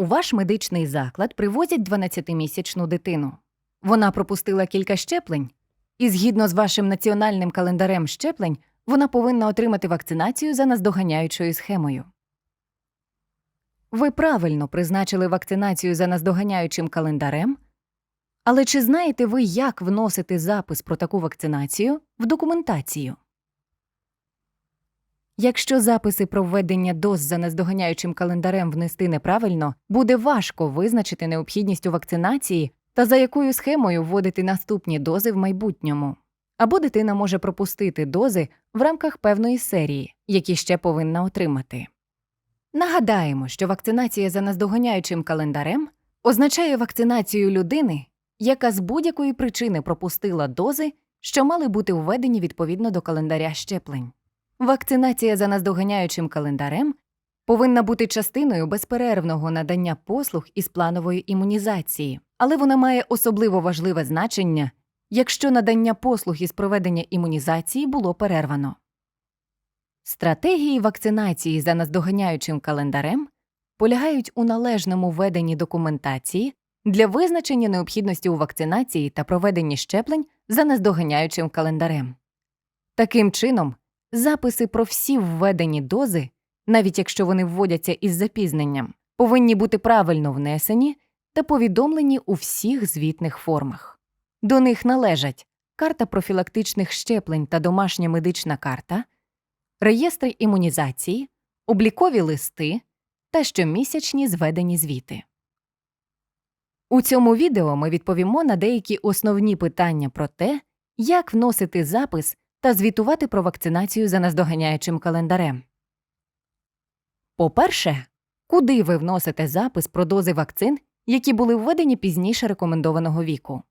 У ваш медичний заклад привозять 12-місячну дитину. Вона пропустила кілька щеплень, і згідно з вашим національним календарем щеплень, вона повинна отримати вакцинацію за наздоганяючою схемою. Ви правильно призначили вакцинацію за наздоганяючим календарем, але чи знаєте ви, як вносити запис про таку вакцинацію в документацію? Якщо записи про введення доз за наздоганяючим календарем внести неправильно, буде важко визначити необхідність у вакцинації та за якою схемою вводити наступні дози в майбутньому. Або дитина може пропустити дози в рамках певної серії, які ще повинна отримати. Нагадаємо, що вакцинація за наздоганяючим календарем означає вакцинацію людини, яка з будь-якої причини пропустила дози, що мали бути введені відповідно до календаря щеплень. Вакцинація за наздоганяючим календарем повинна бути частиною безперервного надання послуг із планової імунізації, але вона має особливо важливе значення, якщо надання послуг із проведення імунізації було перервано. Стратегії вакцинації за наздоганяючим календарем полягають у належному веденні документації для визначення необхідності у вакцинації та проведенні щеплень за наздоганяючим календарем. Таким чином, записи про всі введені дози, навіть якщо вони вводяться із запізненням, повинні бути правильно внесені та повідомлені у всіх звітних формах. До них належать карта профілактичних щеплень та домашня медична карта, реєстри імунізації, облікові листи та щомісячні зведені звіти. У цьому відео ми відповімо на деякі основні питання про те, як вносити запис та звітувати про вакцинацію за наздоганяючим календарем. По-перше, куди ви вносите запис про дози вакцин, які були введені пізніше рекомендованого віку.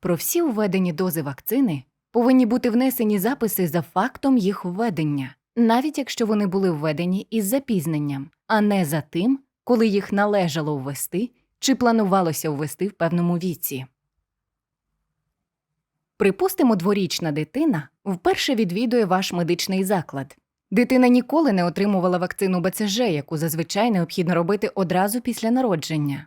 Про всі введені дози вакцини повинні бути внесені записи за фактом їх введення, навіть якщо вони були введені із запізненням, а не за тим, коли їх належало ввести чи планувалося ввести в певному віці. Припустимо, дворічна дитина вперше відвідує ваш медичний заклад. Дитина ніколи не отримувала вакцину БЦЖ, яку зазвичай необхідно робити одразу після народження.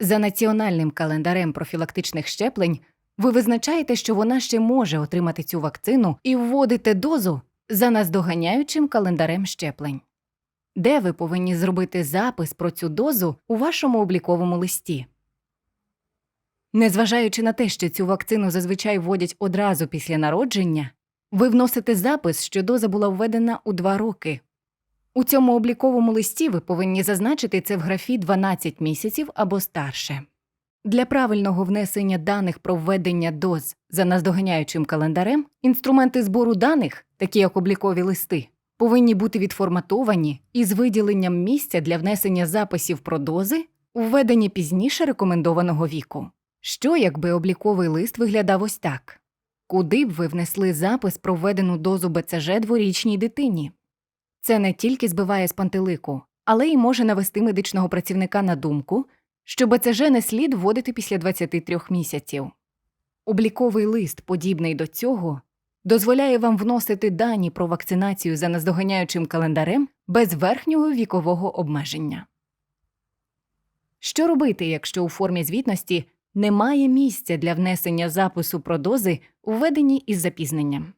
За національним календарем профілактичних щеплень ви визначаєте, що вона ще може отримати цю вакцину і вводите дозу за наздоганяючим календарем щеплень, де ви повинні зробити запис про цю дозу у вашому обліковому листі. Незважаючи на те, що цю вакцину зазвичай вводять одразу після народження, ви вносите запис, що доза була введена у 2 роки. У цьому обліковому листі ви повинні зазначити це в графі 12 місяців або старше. Для правильного внесення даних про введення доз за наздоганяючим календарем інструменти збору даних, такі як облікові листи, повинні бути відформатовані із виділенням місця для внесення записів про дози, введені пізніше рекомендованого віку. Що, якби обліковий лист виглядав ось так? Куди б ви внесли запис про введену дозу БЦЖ дворічній дитині? Це не тільки збиває з пантелику, але й може навести медичного працівника на думку, що БЦЖ не слід вводити після 23 місяців. Обліковий лист, подібний до цього, дозволяє вам вносити дані про вакцинацію за наздоганяючим календарем без верхнього вікового обмеження. Що робити, якщо у формі звітності немає місця для внесення запису про дози, введені із запізненням?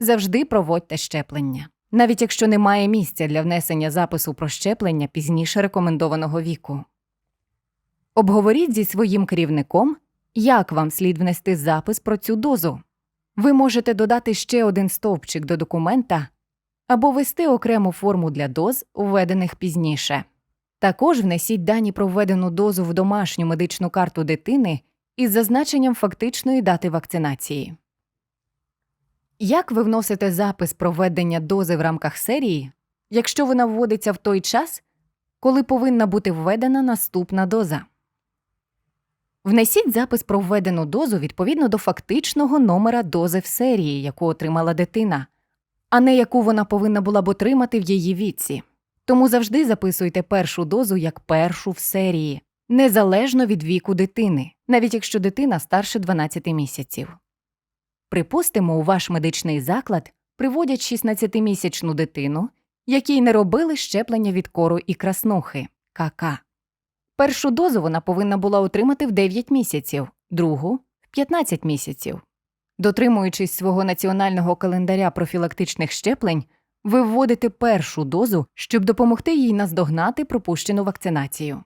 Завжди проводьте щеплення, навіть якщо немає місця для внесення запису про щеплення пізніше рекомендованого віку. Обговоріть зі своїм керівником, як вам слід внести запис про цю дозу. Ви можете додати ще один стовпчик до документа або ввести окрему форму для доз, введених пізніше. Також внесіть дані про введену дозу в домашню медичну карту дитини із зазначенням фактичної дати вакцинації. Як ви вносите запис про введення дози в рамках серії, якщо вона вводиться в той час, коли повинна бути введена наступна доза? Внесіть запис про введену дозу відповідно до фактичного номера дози в серії, яку отримала дитина, а не яку вона повинна була б отримати в її віці. Тому завжди записуйте першу дозу як першу в серії, незалежно від віку дитини, навіть якщо дитина старше 12 місяців. Припустимо, у ваш медичний заклад приводять 16-місячну дитину, якій не робили щеплення від кору і краснухи КК. Першу дозу вона повинна була отримати в 9 місяців, другу в 15 місяців. Дотримуючись свого національного календаря профілактичних щеплень, ви вводите першу дозу, щоб допомогти їй наздогнати пропущену вакцинацію.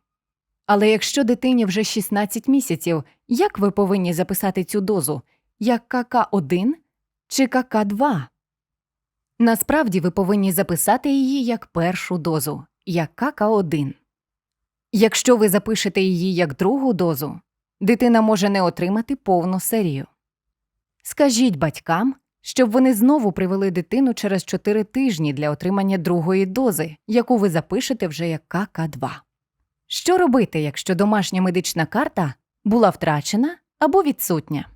Але якщо дитині вже 16 місяців, як ви повинні записати цю дозу? Як КК1 чи КК2? Насправді ви повинні записати її як першу дозу, як КК1. Якщо ви запишете її як другу дозу, дитина може не отримати повну серію. Скажіть батькам, щоб вони знову привели дитину через 4 тижні для отримання другої дози, яку ви запишете вже як КК2. Що робити, якщо домашня медична карта була втрачена або відсутня?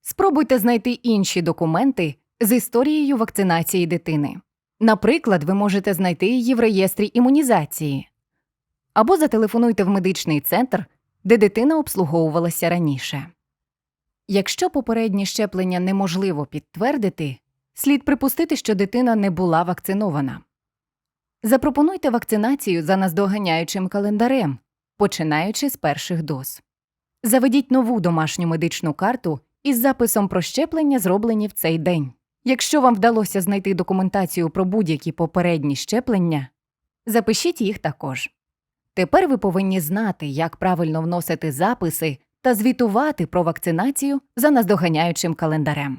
Спробуйте знайти інші документи з історією вакцинації дитини. Наприклад, ви можете знайти її в реєстрі імунізації або зателефонуйте в медичний центр, де дитина обслуговувалася раніше. Якщо попереднє щеплення неможливо підтвердити, слід припустити, що дитина не була вакцинована. Запропонуйте вакцинацію за наздоганяючим календарем, починаючи з перших доз. Заведіть нову домашню медичну карту із записом про щеплення, зроблені в цей день. Якщо вам вдалося знайти документацію про будь-які попередні щеплення, запишіть їх також. Тепер ви повинні знати, як правильно вносити записи та звітувати про вакцинацію за наздоганяючим календарем.